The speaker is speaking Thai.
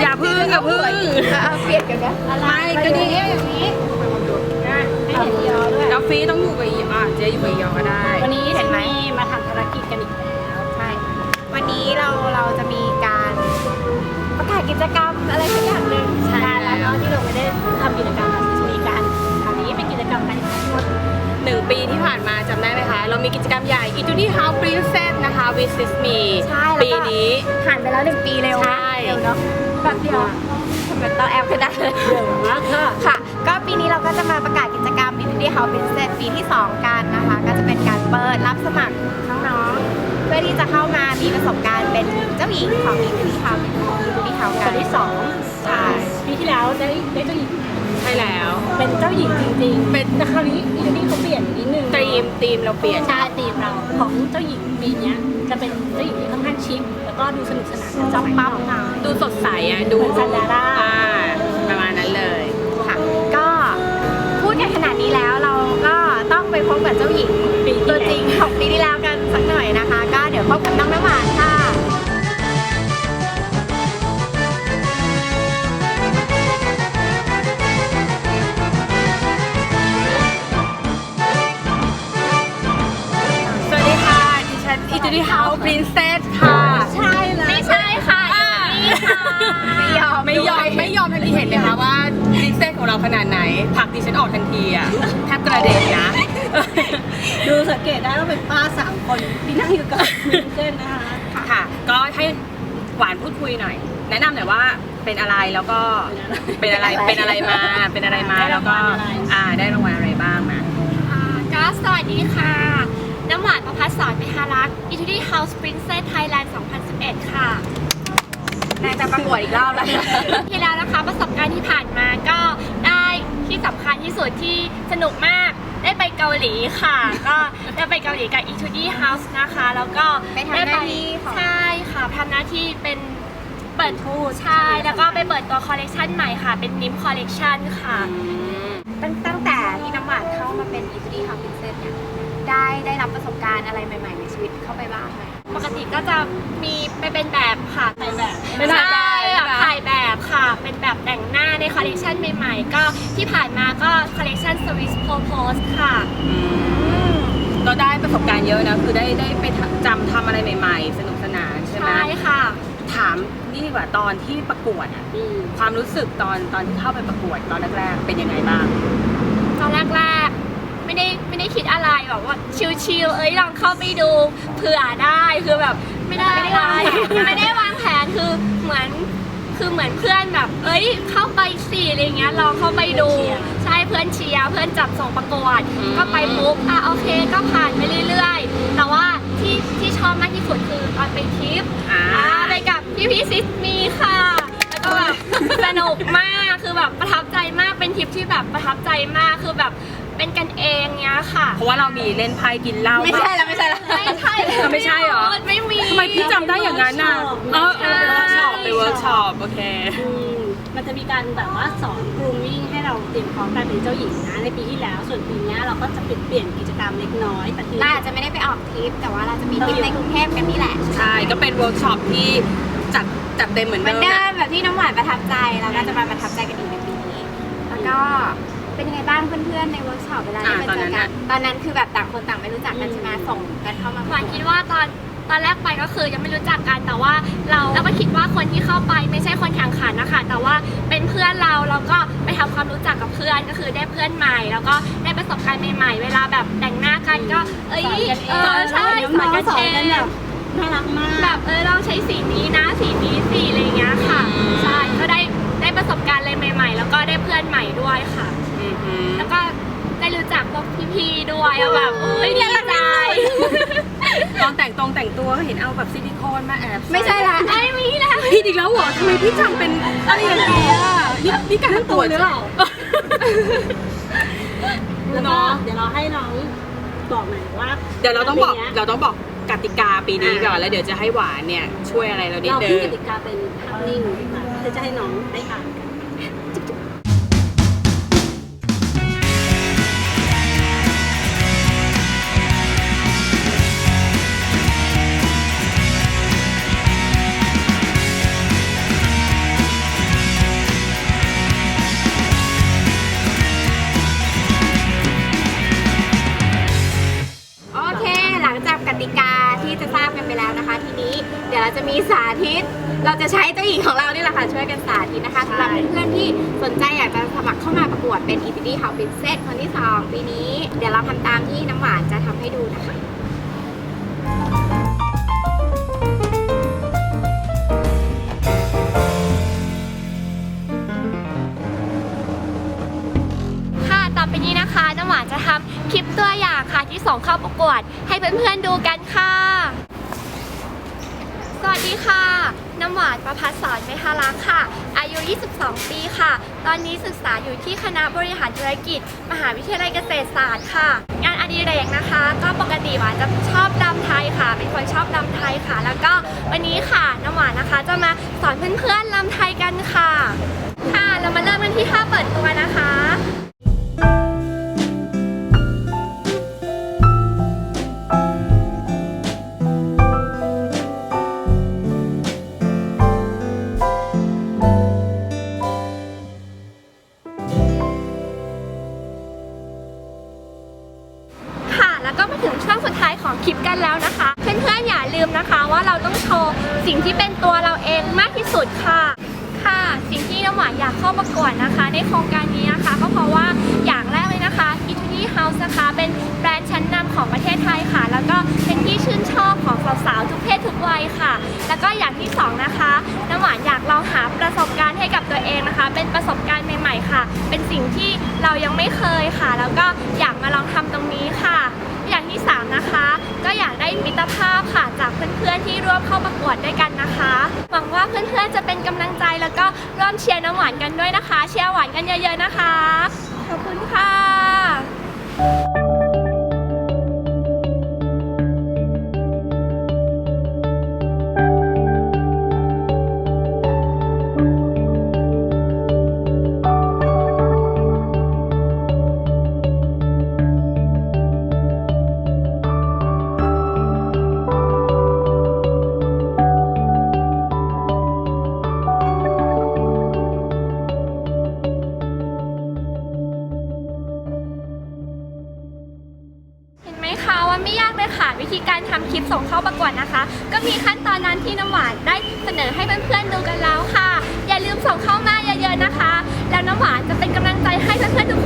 อย่าพึ่งอย่าพึ่งเอาเปลี่ยนกันนะไม่ก็นี่อย่างนี้ไม่เห็นยอด้วยแล้วฟีต้องอยู่กับอีอะเจ๊อยู่กับอียอก็ได้วันนี้เห็นไหมที่มาทำภารกิจกันอีกแล้วใช่วันนี้เราเราจะมีการประกาศกิจกรรมอะไรสักอย่างหนึ่งใช่แล้วเนาะที่เราไม่ได้ทำกิจกรรมแบบนี้กันคราวนี้เป็นกิจกรรมการแข่งขันหนึ่งปีที่ผ่านมาจำได้ไหมคะ เรามีกิจกรรมใหญ่ i t u d i House Princess นะคะ Visit Me ใช่แล้วก็ ปีนี้ ผ่านไปแล้วหนึ่งปีเร็วใช่เร็วเนาะแบบเดียวทำไมต้องแอบขนาดนั้นเดี๋ยวมากค่ะ ค่ะ ก็ปีนี้เราก็จะมาประกาศกิจกรรม i n t u d i House Princess ปีที่ 2 กันนะคะ ก็จะเป็นการเปิดรับสมัครน้องๆเพื่อที่จะเข้ามามีประสบการณ์เป็นเจ้าหญิงของ i n t u d i House เป็น i n t u d i House คกันนที่สอง ใช่ ปีที่แล้วได้ได้เจ้าหญิงใช่แล้ว เป็นเจ้าหญิงจริงๆเป็นแต่คราวนี้อีนี่เขาเปลี่ยนนิดนึงตีมตีมเราเปลี่ยนใช่ทีมเราของเจ้าหญิงปีเนี้ยจะเป็นเจ้าหญิงที่ค่อนข้างชิคแล้วก็ดูสนุกสนานจ๊อบปั๊บค่ะดูสดใสอะ ดูเหมือน Cinderella อ่าประมาณนั้นเลย ค่ะก็พูดกันขนาดนี้แล้วเราก็ต้องไปพบกับเจ้าหญิงปีที่ตัวแล้วจริงของปีที่แล้วกันสักหน่อยนะคะ ก็เดี๋ยวพบกับน้องน้ำหวานค่ะ ฉัน i t u d i House Princess ค่ะใช่แล้วไม่ใช่ค่ะนี่ค่ะไม่ยอมไม่ยอมด้วยไม่ยอมทันทีเห็นไหมคะว่าพรินเซสของเราขนาดไหนผลักดิฉันออกทันทีอะแทบกระเด็นนะ ดูสังเกตได้ว่าเป็นป้าสามคนที่นั่งอยู่กับมินเส้นนะคะค่ะ ก็ให้หวานพูดคุยหน่อย แนะนำหน่อยว่าเป็นอะไรแล้วก็เป็นอะไรเป็นอะไรมาเป็นอะไรมาแล้วก็อ่าได้รางวัลอะไรบ้างมา อ่าก็สวัสดีค่ะ น้ำหวานประพัฒสอนมิหารักษ์ i t u d i House Princess Thailand 2011 ค่ะนายจะประกวดอีกรอบแล้วที่แล้วนะคะประสบการณ์ที่ผ่านมาก็ได้ที่สำคัญที่สุดที่สนุกมากได้ไปเกาหลีค่ะ ก็ได้ไปเกาหลีกับ i t u d i House นะคะ แล้วก็ไปทำหน้าที่ของใช่ค่ะทำหน้าที่เป็นเปิดทูใช่ แล้วก็ไปเปิดตัวคอลเลกชันใหม่ค่ะ เป็นนิมคอลเลกชันค่ะ ตั้งตั้งแต่ที่น้ำหวานเข้ามาเป็นอีทูดี้ฮาวพิเซนเนี่ย ได้ได้รับประสบการณ์อะไรใหม่ ๆ ในชีวิตเข้าไปบ้างไหมปกติก็จะมีไปเป็นแบบค่ะถ่ายแบบ เป็นถ่ายแบบใช่แบบใช่ไหมถ่ายแบบค่ะ เป็นแบบแต่งหน้าในคอลเลกชันใหม่ๆ ก็ที่ผ่านมาก็คอลเลกชัน Swiss Propose ค่ะ เราได้ประสบการณ์เยอะนะ คือได้ได้ไปจำทำอะไรใหม่ ๆ สนุกสนานใช่ไหมใช่ค่ะถามนี่ดีกว่าตอนที่ประกวดอะความรู้สึกตอนตอนที่เข้าไปประกวดตอนแรกๆเป็นยังไงบ้าง ตอนแรกๆ ไม่ได้ไม่ได้คิดอะไร แบบว่าชิลๆเอ้ยลองเข้าไปดูเผื่อได้คือแบบไม่ได้อะไรไม่ได้วางแผนคือเหมือนคือเหมือนเพื่อนแบบ เอ้ย เข้าไปสิอะไรเงี้ยลองเข้าไปดู ใช่เพื่อนเชียร์เพื่อนจับส่งประกวดอืมก็ไปปุ๊บอะโอเคก็ผ่านไปเรื่อยๆ แต่ว่าที่ที่ชอบมากที่สุดคือตอนไปทริปอ่าอ่าไปกับพี่พี่ซิสมีค่ะ แล้วก็แบบสนุกมากคือแบบประทับใจมากเป็นทริปที่แบบประทับใจมากคือแบบ เป็นกันเองเนี้ยค่ะ เพราะว่าเรามีเล่นไพ่กินเหล้าไม่ใช่แล้วไม่ใช่แล้ว ไม่ใช่ไม่ใช่เหรอ ไม่มีทำไมพี่จำได้อย่างนั้นน่ะเออเออเวิร์กช็อปไปเวิร์กช็อปโอเค อืมมันจะมีการแบบว่าสอนกรูมมิ่งให้เราเตรียมพร้อมการเป็นเจ้าหญิงนะในปีที่แล้ว ส่วนปีเนี้ยเราก็จะเปลี่ยนเปลี่ยนกิจกรรมเล็กน้อยแต่คือเราอาจจะไม่ได้ไปออกทริปแต่ว่าเราจะมีทริปในกรุงเทพกันนี่แหละใช่ก็เป็นเวิร์กช็อปที่จัดจัดเต็มเหมือนเหมืเดิอนมเดินะ มแบบที่น้ำหวานประทับใจเราก็จะมาประทับใจกันอีกในปีนี้ แล้วก็ เป็นยังไงบ้างเพื่อนๆในเวิร์กช็อปเวลาได้มาเจอกันตอนนั้นคือแบบต่างคนต่างไม่รู้จักกันใช่ไหมส่งกันเข้ามาหวานคิดว่าตอนตอนแรกไปก็คือยังไม่รู้จักกันแต่ว่าเราเราก็คิดว่าคนที่เข้าไปไม่ใช่คนแข่งขันนะคะ แต่ว่าเป็นเพื่อนเราเราก็ไปทำความรู้จักกับเพื่อนก็คือได้เพื่อนใหม่ แล้วก็ได้ประสบการณ์ใหม่ๆ เวลาแบบแต่งหน้ากันก็ เอ้ยสอนกันเองเออใช่น้สอนองกันๆสอเอนกันงแบบน่ารักมากแบบเออลองใช้สีนี้นะสีนี้สีอะไรอย่างเงี้ยค่ะอืมใช่ก็ได้ได้ ประสบการณ์อะไรใหม่ ๆ แล้วก็ได้เพื่อนใหม่ด้วยค่ะ อือหือแล้วก็ได้รู้จักพวกพี่ๆด้วยอะแบบเอ้ยดีใจตอนแต่งตรงแต่งตัวก็เห็นเอาแบบซิลิโคนมาแอบไม่ใช่ละไอ้มีแล้วพี่อีกแล้วเหรอทำไมพี่จำเป็นอะไรอย่างเงี้ยนี่นี่การตัวหรือเปล่า แล้วก็เนาะเดี๋ยวเราให้น้องบอกหน่อยว่าเดี๋ยวเราต้องบอกปีนี้ยเราต้องบอก กติกาปีนี้ก่อนแล้วเดี๋ยวจะให้หวานเนี่ยช่วยอะไรเรานิดเรานึขึ้นง กติกาเป็นภาพนิ่งดีกว่าเพื่อจะให้น้องได้อ่านกัน ยวเราจะมีสาธิต เราจะใช้เจ้าหญิงของเรานี่แหละค่ะ ช่วยกันสาธิตนะคะสำหรับเพื่อนๆที่สนใจอยากจะสมัครเข้ามาประกวดเป็น e t d House Princess คนที่ 2 ปีนี้ เดี๋ยวเราทำตามที่น้ำหวานจะทำให้ดูนะคะค่ะต่อไปนี้นะคะน้ำหวานจะทำคลิปตัวอย่างค่ะที่ส่งเข้าประกวด ให้เพื่อนๆดูกันค่ะสวัส ดีค่ะ น้ำหวานประพัฒสอนเมธารักษ์ค่ะ อายุ 22 ปีค่ะ ตอนนี้ศึกษาอยู่ที่คณะบริหารธุรกิจ มหาวิทยาลัยเกษตรศาสตร์ค่ะ งานอดิเรกนะคะ ก็ปกติหวานจะชอบดำไทยค่ะ เป็นคนชอบดำไทยค่ะ แล้วก็วันนี้ค่ะ น้ำหวานนะคะจะมาสอนเพื่อนๆลำไทยกันค่ะ ค่ะ เรามาเริ่มกันที่ท่าเปิดตัวนะคะ สิ่งที่เป็นตัวเราเองมากที่สุดค่ะ ค่ะ สิ่งที่น้ำหวานอยากเข้าประกวดนะคะ ในโครงการนี้นะคะ ก็เพราะว่าอย่างแรกเลยนะคะ e t u d y House นะคะ เป็นแบรนด์ชั้นนำของประเทศไทยค่ะ แล้วก็เป็นที่ชื่นชอบของสาวๆทุกเพศทุกวัยค่ะ แล้วก็อย่างที่สองนะคะ น้ำหวานอยากลองหาประสบการณ์ให้กับตัวเองนะคะ เป็นประสบการณ์ใหม่ๆค่ะ เป็นสิ่งที่เรายังไม่เคยค่ะ แล้วก็อยากมาลองทำตรงนี้ค่ะ อย่างที่ 3 นะคะ ก็อยาก ได้มิตรภาพค่ะจากเพื่อนๆที่ร่วมเข้าประกวดด้วยกันนะคะ หวังว่าเพื่อนๆจะเป็นกำลังใจแล้วก็ร่วมเชียร์น้ำหวานกันด้วยนะคะ เชียร์หวานกันเยอะๆนะคะ ขอบคุณค่ะ วิธีการทำคลิปส่งเข้าประกวดนะคะ ก็มีขั้นตอนนั้นที่น้ำหวานได้เสนอให้เพื่อนๆดูกันแล้วค่ะ อย่าลืมส่งเข้ามาเยอะๆนะคะ แล้วน้ำหวานจะเป็นกำลังใจให้เพื่อนๆทุกคน